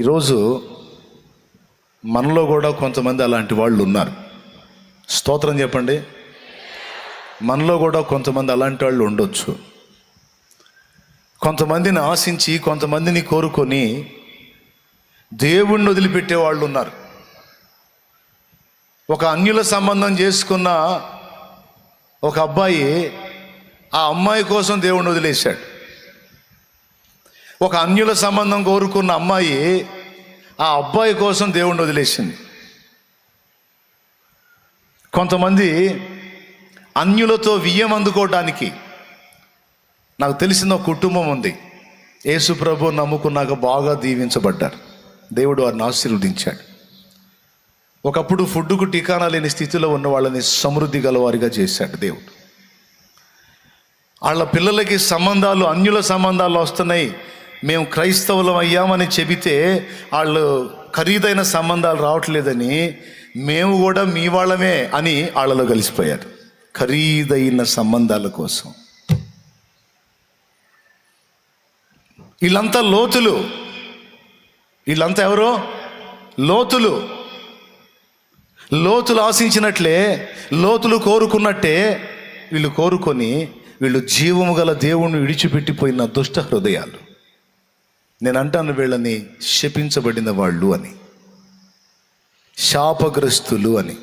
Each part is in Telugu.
ఈరోజు మనలో కూడా కొంతమంది అలాంటి వాళ్ళు ఉన్నారు. స్తోత్రం చెప్పండి. మనలో కూడా కొంతమంది అలాంటి వాళ్ళు ఉండొచ్చు. కొంతమందిని ఆశించి కొంతమందిని కోరుకొని దేవుణ్ణి వదిలిపెట్టే వాళ్ళు ఉన్నారు. ఒక అన్యుల సంబంధం చేసుకున్న ఒక అబ్బాయి ఆ అమ్మాయి కోసం దేవుణ్ణి వదిలేశాడు. ఒక అన్యుల సంబంధం కోరుకున్న అమ్మాయి ఆ అబ్బాయి కోసం దేవుణ్ణి వదిలేసింది. కొంతమంది అన్యులతో వియ్యం అందుకోవడానికి నాకు తెలిసిన ఒక కుటుంబం ఉంది. యేసు ప్రభు నమ్ముకున్నాక బాగా దీవించబడ్డారు. దేవుడు వారిని ఆశీర్వదించాడు. ఒకప్పుడు ఫుడ్కు టీకానా లేని స్థితిలో ఉన్న వాళ్ళని సమృద్ధి గలవారిగా చేశాడు దేవుడు. వాళ్ళ పిల్లలకి సంబంధాలు అన్యుల సంబంధాలు వస్తున్నాయి. మేము క్రైస్తవులం అయ్యామని చెబితే వాళ్ళు ఖరీదైన సంబంధాలు రావట్లేదని మేము కూడా మీ వాళ్ళమే అని వాళ్ళలో కలిసిపోయారు. ఖరీదైన సంబంధాల కోసం. వీళ్ళంతా లోతులు. వీళ్ళంతా ఎవరో? లోతులు. లోతులు ఆశించినట్లే లోతులు కోరుకున్నట్టే వీళ్ళు కోరుకొని వీళ్ళు జీవము గల దేవుణ్ణి విడిచిపెట్టిపోయిన దుష్ట హృదయాలు. నేను అంటాను వీళ్ళని శపించబడిన వాళ్ళు అని. శాపగ్రస్తులు అని.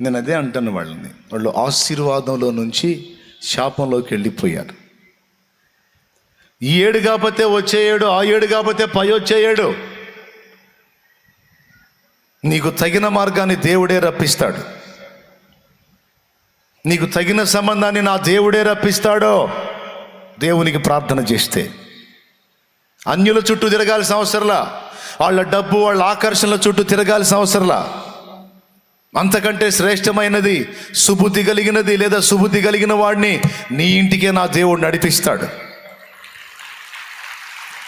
నేను అదే అంటాను వాళ్ళని. వాళ్ళు ఆశీర్వాదంలో నుంచి శాపంలోకి వెళ్ళిపోయారు. ఈ ఏడు కాకపోతే వచ్చే ఏడు ఆ ఏడు కాకపోతే పై వచ్చే ఏడు. నీకు తగిన మార్గాన్ని దేవుడే రప్పిస్తాడు. నీకు తగిన సంబంధాన్ని నా దేవుడే రప్పిస్తాడో దేవునికి ప్రార్థన చేస్తే అన్యుల చుట్టూ తిరగాల్సిన అవసరంలా? వాళ్ళ డబ్బు వాళ్ళ ఆకర్షణల చుట్టూ తిరగాల్సిన అవసరంలా? అంతకంటే శ్రేష్టమైనది సుబుద్ధి కలిగినది లేదా సుబుద్ధి కలిగిన వాడిని నీ ఇంటికే నా దేవుడు నడిపిస్తాడు.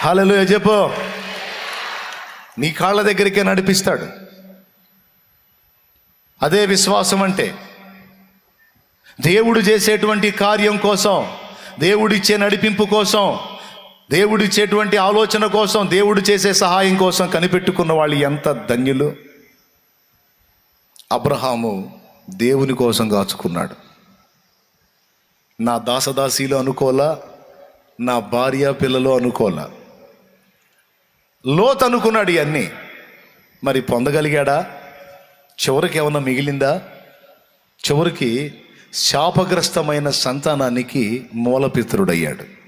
హలో చెప్పు. నీ కాళ్ళ దగ్గరికే నడిపిస్తాడు. అదే విశ్వాసం అంటే దేవుడు చేసేటువంటి కార్యం కోసం దేవుడిచ్చే నడిపింపు కోసం దేవుడిచ్చేటువంటి ఆలోచన కోసం దేవుడు చేసే సహాయం కోసం కనిపెట్టుకున్న వాళ్ళు ఎంత ధన్యులు. అబ్రహాము దేవుని కోసం కాచుకున్నాడు నా దాసదాసీలు అనుకోలా నా భార్య పిల్లలు అనుకోలా లోత్ అనుకున్నాడు ఇవన్నీ. మరి పొందగలిగాడా? చివరికి ఏమన్నా మిగిలిందా? చివరికి శాపగ్రస్తమైన సంతానానికి మూలపిత్రుడయ్యాడు.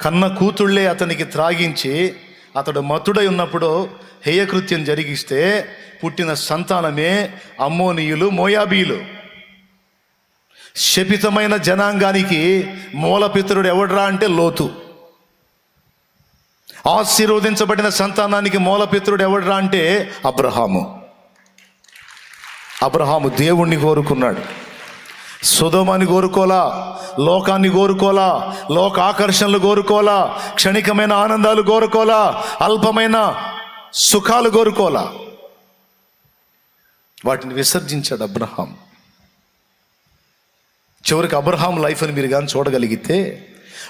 కన్న కూతుళ్ళే అతనికి త్రాగించి అతడు మతుడై ఉన్నప్పుడు హేయకృత్యం జరిగిస్తే పుట్టిన సంతానమే అమ్మోనీయులు మోయాబీలు శపితమైన జనాంగానికి మూలపిత్రుడు ఎవడ్రా అంటే లోతు. ఆశీర్వదించబడిన సంతానానికి మూలపిత్రుడు ఎవడ్రా అంటే అబ్రహాము. అబ్రహాము దేవుణ్ణి కోరుకున్నాడు. సుధమని కోరుకోలా లోకాన్ని కోరుకోలా లోక ఆకర్షణలు కోరుకోలా క్షణికమైన ఆనందాలు కోరుకోలా అల్పమైన సుఖాలు కోరుకోలా వాటిని విసర్జించాడు అబ్రహాం. చివరికి అబ్రహాం లైఫ్ని మీరు కానీ చూడగలిగితే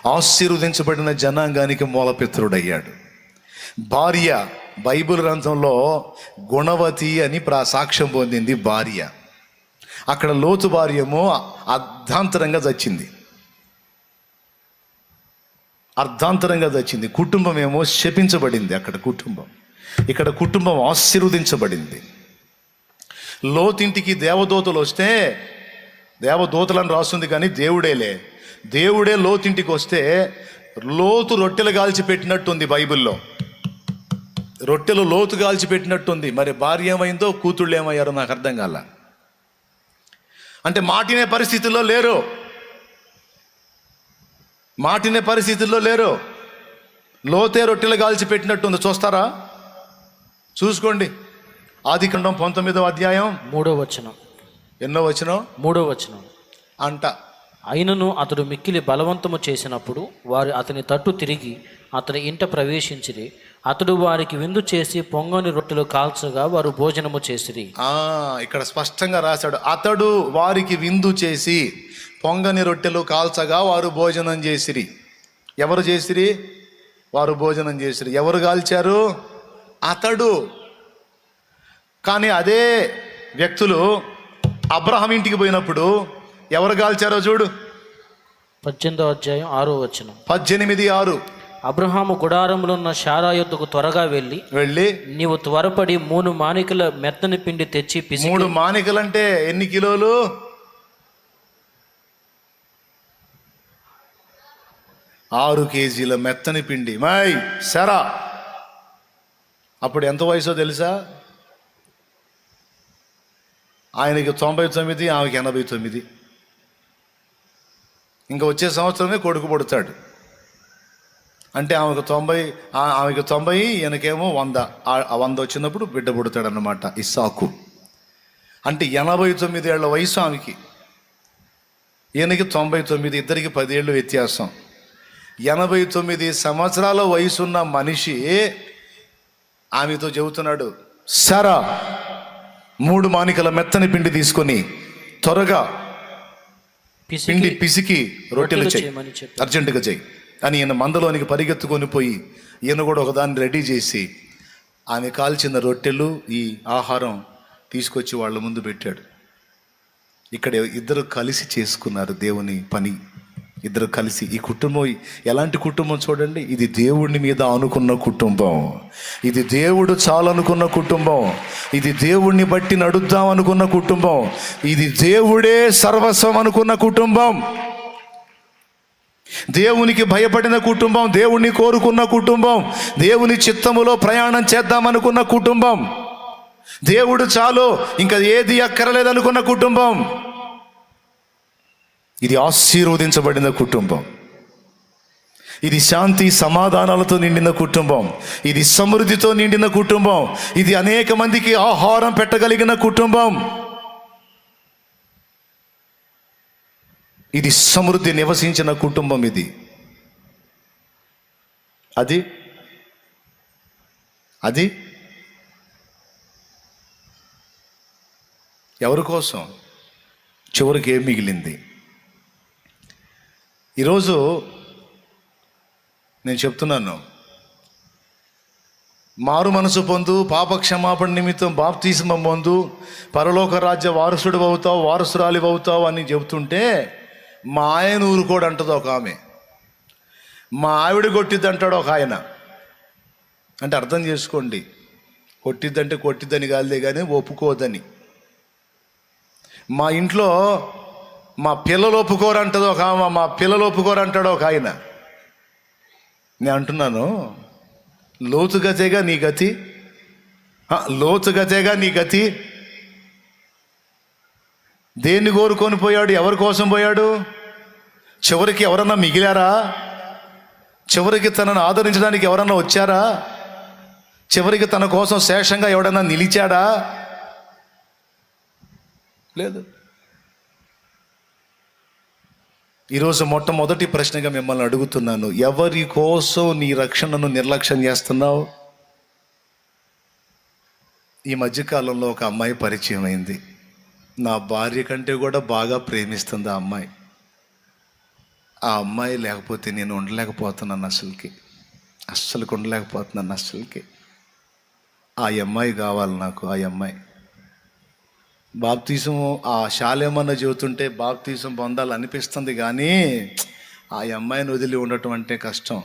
ఆశీర్వదించబడిన జనాంగానికి మూలపిత్రుడయ్యాడు. భార్య బైబిల్ గ్రంథంలో గుణవతి అని ప్రా సాక్ష్యం పొందింది భార్య. అక్కడ లోతు భార్యమో అర్ధాంతరంగా చచ్చింది. అర్ధాంతరంగా చచ్చింది. కుటుంబం ఏమో శపించబడింది అక్కడ కుటుంబం. ఇక్కడ కుటుంబం ఆశీర్వదించబడింది. లోతింటికి దేవదూతలు వస్తే దేవదూతలను రాస్తుంది కానీ దేవుడేలే. దేవుడే లోతింటికి వస్తే లోతు రొట్టెలు కాల్చి పెట్టినట్టుంది బైబిల్లో. రొట్టెలు లోతు కాల్చిపెట్టినట్టుంది మరి భార్య ఏమైందో కూతుళ్ళు ఏమయ్యారో నాకు అర్థం కాల. అంటే మాటినే పరిస్థితుల్లో లేరు. మాటినే పరిస్థితుల్లో లేరు. లోతే రొట్టెలు కాల్చి పెట్టినట్టుంది చూస్తారా? చూసుకోండి. ఆదికాండం పంతొమ్మిదవ అధ్యాయం మూడో వచనం. ఎన్నో వచ్చినో మూడో వచనం. అంట. అయినను అతడు మిక్కిలి బలవంతము చేసినప్పుడు వారు అతని తట్టు తిరిగి అతని ఇంట ప్రవేశించిరి. అతడు వారికి విందు చేసి పొంగని రొట్టెలు కాల్చగా వారు భోజనము చేసిరి. ఇక్కడ స్పష్టంగా రాశాడు. అతడు వారికి విందు చేసి పొంగని రొట్టెలు కాల్చగా వారు భోజనం చేసిరి. ఎవరు చేసిరి? వారు భోజనం చేసిరి. ఎవరు కాల్చారు? అతడు. కానీ అదే వ్యక్తులు అబ్రహం ఇంటికి పోయినప్పుడు ఎవరు కాల్చారో చూడు. పద్దెనిమిదో అధ్యాయం ఆరో వచనం. పద్దెనిమిది ఆరు. అబ్రహాము గుడారంలో ఉన్న శారా యొద్దకు త్వరగా వెళ్ళి వెళ్ళి నీవు త్వరపడి మూడు మానికల మెత్తని పిండి తెచ్చి పిసికి. మూడు మానికలంటే ఎన్ని కిలోలు? ఆరు కేజీల మెత్తని పిండి. మై సరా అప్పుడు ఎంత వయసో తెలుసా? ఆయనకి తొంభై తొమ్మిది ఆమెకి ఎనభై తొమ్మిది. ఇంకా వచ్చే సంవత్సరమే కొడుకు పుడతాడు. అంటే ఆమెకు తొంభై ఆమెకు తొంభై ఈయనకేమో వంద. ఆ- వంద వచ్చినప్పుడు బిడ్డ పుడతాడు అన్నమాట ఇస్సాకు. అంటే ఎనభై తొమ్మిది ఏళ్ళ వయసు ఆమెకి. ఈయనకి తొంభై తొమ్మిది ఇద్దరికి పదేళ్ళు వ్యత్యాసం. ఎనభై తొమ్మిది సంవత్సరాల వయసున్న మనిషి ఆమెతో చెబుతున్నాడు సరా మూడు మానికల మెత్తని పిండి తీసుకొని త్వరగా పిండి పిసికి రొట్టెలు చేయి. అర్జెంటుగా చేయి. అని ఈయన మందలోనికి పరిగెత్తుకొని పోయి ఈయన కూడా ఒకదాన్ని రెడీ చేసి ఆమె కాల్చిన రొట్టెలు ఈ ఆహారం తీసుకొచ్చి వాళ్ళ ముందు పెట్టాడు. ఇక్కడ ఇద్దరు కలిసి చేసుకున్నారు దేవుని పని. ఇద్దరు కలిసి ఈ కుటుంబం ఎలాంటి కుటుంబం చూడండి? ఇది దేవుడిని మీద అనుకున్న కుటుంబం. ఇది దేవుడు చాలనుకున్న కుటుంబం. ఇది దేవుడిని బట్టి నడుద్దాం అనుకున్న కుటుంబం. ఇది దేవుడే సర్వస్వం అనుకున్న కుటుంబం. దేవునికి భయపడిన కుటుంబం దేవుణ్ణి కోరుకున్న కుటుంబం దేవుని చిత్తములో ప్రయాణం చేద్దామనుకున్న కుటుంబం. దేవుడు చాలు ఇంకా ఏది అక్కరలేదనుకున్న కుటుంబం. ఇది ఆశీర్వదించబడిన కుటుంబం. ఇది శాంతి సమాధానాలతో నిండిన కుటుంబం. ఇది సమృద్ధితో నిండిన కుటుంబం. ఇది అనేక మందికి ఆహారం పెట్టగలిగిన కుటుంబం. ఇది సమృద్ధి నివసించిన కుటుంబం ఇది. అది? అది? ఎవరి కోసం? చివరికి ఏం మిగిలింది? ఈరోజు నేను చెప్తున్నాను మారు మనసు పొందు పాప క్షమాపణ నిమిత్తం బాప్తీసం పొందు పరలోక రాజ్య వారసుడు అవుతావు వారసురాలి అవుతావు అని చెబుతుంటే మా ఆయన ఊరుకోడు అంటది ఒక ఆమె. మా ఆవిడ కొట్టిద్ది అంటాడు ఒక ఆయన. అంటే అర్థం చేసుకోండి కొట్టిద్దంటే కొట్టిద్దని కాదులే కానీ ఒప్పుకోదని. మా ఇంట్లో మా పిల్లలు ఒప్పుకోరు ఒక ఆమె మా పిల్లలు ఒప్పుకోరు అంటాడు ఒక ఆయన. నేను అంటున్నాను లోతు గతేగా నీ గతి లోతు గతేగా నీ గతి. దేన్ని కోరుకొని పోయాడు ఎవరి కోసం పోయాడు? చివరికి ఎవరన్నా మిగిలారా? చివరికి తనను ఆదరించడానికి ఎవరన్నా వచ్చారా? చివరికి తన కోసం శేషంగా ఎవడన్నా నిలిచాడా? లేదు. ఈరోజు మొట్టమొదటి ప్రశ్నగా మిమ్మల్ని అడుగుతున్నాను. ఎవరి కోసం నీ రక్షణను నిర్లక్ష్యం చేస్తున్నావు? ఈ మధ్యకాలంలో ఒక అమ్మాయి పరిచయం అయింది. నా భార్య కంటే కూడా బాగా ప్రేమిస్తుంది ఆ అమ్మాయి. ఆ అమ్మాయి లేకపోతే నేను ఉండలేకపోతున్నాను అసలుకి. అస్సలుకి ఉండలేకపోతున్నాను అసలుకి. ఆ అమ్మాయి కావాలి నాకు ఆ అమ్మాయి. బాప్తీసం ఆ శాలేమన్న చెబుతుంటే బాప్తీసం పొందాలనిపిస్తుంది కానీ ఆ అమ్మాయిని వదిలి ఉండటం అంటే కష్టం.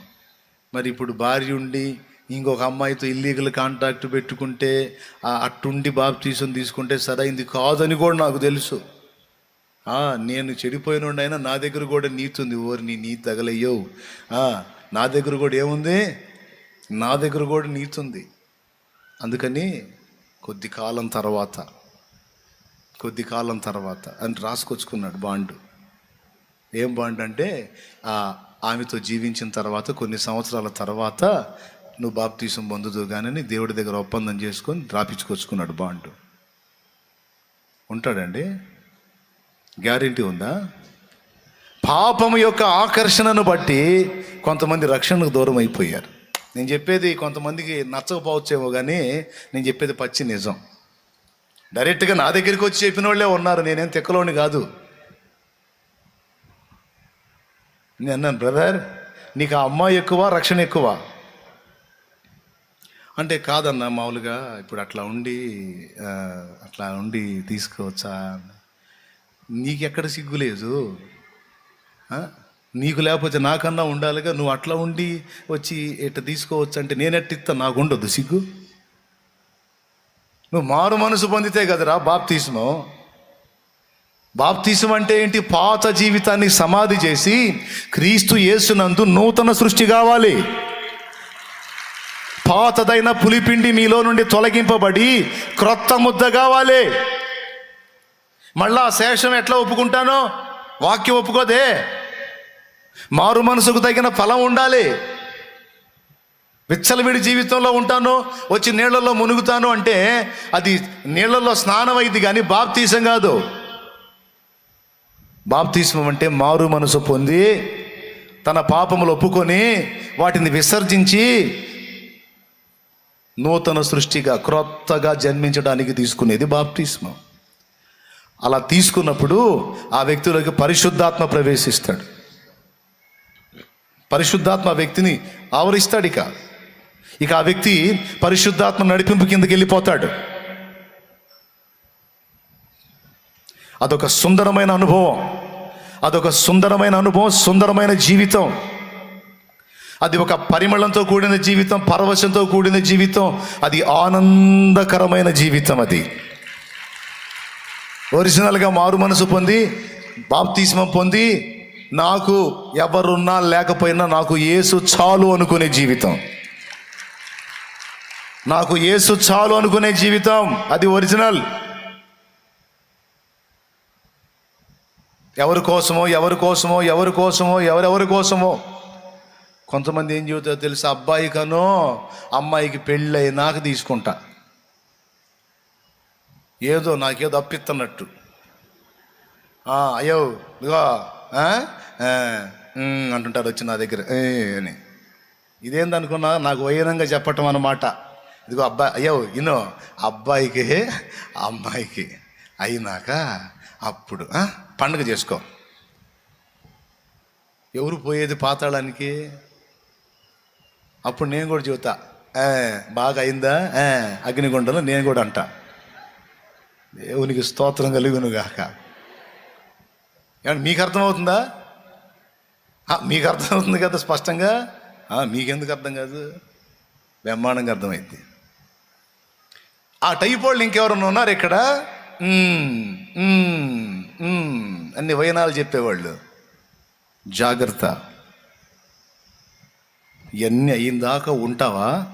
మరి ఇప్పుడు భార్య ఉండి ఇంకొక అమ్మాయితో ఇల్లీగల్ కాంటాక్ట్ పెట్టుకుంటే అట్టుండి బాప్తీసం తీసుకుంటే సరైంది కాదని కూడా నాకు తెలుసు. నేను నేను అయినా నా దగ్గర కూడా నీతి ఉంది. ఓరి నీ నీతి తగలయ్యో నా దగ్గర కూడా ఏముంది? నా దగ్గర కూడా నీతి ఉంది. అందుకని కొద్ది కాలం తర్వాత కొద్ది కాలం తర్వాత అని రాసుకొచ్చుకున్నాడు బాండు. ఏం బాండ్ అంటే ఆమెతో జీవించిన తర్వాత కొన్ని సంవత్సరాల తర్వాత నువ్వు బాప్తీసం పొందుతూ కానీ దేవుడి దగ్గర ఒప్పందం చేసుకొని రాపించుకొచ్చుకున్నాడు బాండు. ఉంటాడండి? గ్యారంటీ ఉందా? పాపం యొక్క ఆకర్షణను బట్టి కొంతమంది రక్షణకు దూరం అయిపోయారు. నేను చెప్పేది కొంతమందికి నచ్చకపోవచ్చేమో కానీ నేను చెప్పేది పచ్చి నిజం. డైరెక్ట్గా నా దగ్గరికి వచ్చి చెప్పిన వాళ్ళే ఉన్నారు. నేనేం తెక్కలోని కాదు. నేను అన్నాను బ్రదర్ నీకు ఆ అమ్మాయి ఎక్కువ రక్షణ ఎక్కువ. అంటే కాదన్న మామూలుగా ఇప్పుడు అట్లా ఉండి అట్లా ఉండి తీసుకోవచ్చా? నీకెక్కడ సిగ్గు లేదు. నీకు లేకపోతే నాకన్నా ఉండాలిగా నువ్వు అట్లా ఉండి వచ్చి ఇట్ట తీసుకోవచ్చు అంటే నేనెట్టిస్తా నాకు ఉండొద్దు సిగ్గు. నువ్వు మారు మనసు పొందితే కదరా బాప్తీసము. బాప్తీసం అంటే ఏంటి? పాత జీవితాన్ని సమాధి చేసి క్రీస్తు యేసునందు నూతన సృష్టి కావాలి. పాతదైన పులిపిండి మీలో నుండి తొలగింపబడి క్రొత్త ముద్ద కావాలి. మళ్ళా శేషం ఎట్లా ఒప్పుకుంటానో? వాక్యం ఒప్పుకోదే. మారు మనసుకు తగిన ఫలం ఉండాలి. విచ్చలవిడి జీవితంలో ఉంటాను వచ్చి నీళ్ళలో మునుగుతాను అంటే అది నీళ్ళలో స్నానం అయింది కానీ బాప్తీసం కాదు. బాప్తీసం అంటే మారు మనసు పొంది తన పాపములు ఒప్పుకొని వాటిని విసర్జించి నూతన సృష్టిగా క్రొత్తగా జన్మించడానికి తీసుకునేది బాప్తిస్మం అలా తీసుకున్నప్పుడు ఆ వ్యక్తిలోకి పరిశుద్ధాత్మ ప్రవేశిస్తాడు. పరిశుద్ధాత్మ వ్యక్తిని ఆవరిస్తాడు ఇక. ఇక ఆ వ్యక్తి పరిశుద్ధాత్మ నడిపింపు కిందకి వెళ్ళిపోతాడు. అదొక సుందరమైన అనుభవం. అదొక సుందరమైన అనుభవం సుందరమైన జీవితం. అది ఒక పరిమళంతో కూడిన జీవితం పరవశంతో కూడిన జీవితం. అది ఆనందకరమైన జీవితం అది. ఒరిజినల్గా మారు మనసు పొంది బాప్తిస్మం పొంది నాకు ఎవరున్నా లేకపోయినా నాకు ఏసు చాలు అనుకునే జీవితం. నాకు యేసు చాలు అనుకునే జీవితం. అది ఒరిజినల్. ఎవరి కోసమో ఎవరి కోసమో ఎవరి కోసమో ఎవరెవరి కోసమో. కొంతమంది ఏం చెబుతారో తెలుసు? అబ్బాయి కనో అమ్మాయికి పెళ్ళి అయినాక తీసుకుంటా. ఏదో నాకేదో అప్పిస్తున్నట్టు అయ్యో ఇదిగో అంటుంటారు వచ్చి నా దగ్గర. అని. ఇదేందనుకున్నా నాకు వైరంగా చెప్పటం అన్నమాట. ఇదిగో అబ్బాయి అయ్యో ఇనో అబ్బాయికి అమ్మాయికి అయినాక అప్పుడు పండుగ చేసుకో. ఎవరు పోయేది పాతాళానికి? అప్పుడు నేను కూడా చెబుతా బాగా అయిందా? అగ్నిగుండలో నేను కూడా అంటా. దేవునికి స్తోత్రం కలుగునుగాక. మీకు అర్థమవుతుందా? మీకు అర్థమవుతుంది కదా స్పష్టంగా? మీకెందుకు అర్థం కాదు? బ్రహ్మాండంగా అర్థమైంది. ఆ టైప్ వాళ్ళు ఇంకెవరన్నా ఉన్నారు ఇక్కడ? అన్ని వయనాలు చెప్పేవాళ్ళు. జాగ్రత్త. ఇవన్నీ అయ్యిందాకా ఉంటావా?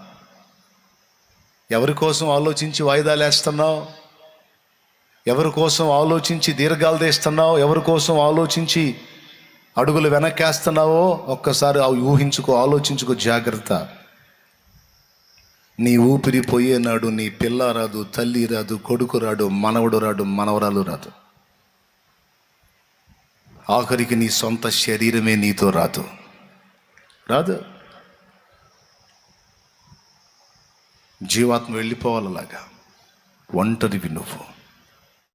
ఎవరి కోసం ఆలోచించి వాయిదాలు వేస్తున్నావు? ఎవరి కోసం ఆలోచించి దీర్ఘాలు తీస్తున్నావు? ఎవరి కోసం ఆలోచించి అడుగులు వెనక్కేస్తున్నావో? ఒక్కసారి ఆ ఊహించుకో ఆలోచించుకో జాగ్రత్త. నీ ఊపిరి పోయేనాడు నీ పిల్ల రాదు తల్లి రాదు కొడుకు రాడు మనవడు రాడు మనవరాలు రాదు. ఆఖరికి నీ సొంత శరీరమే నీతో రాదు. రాదు. జీవాత్మ వెళ్ళిపోవాలలాగా. ఒంటరివి నువ్వు.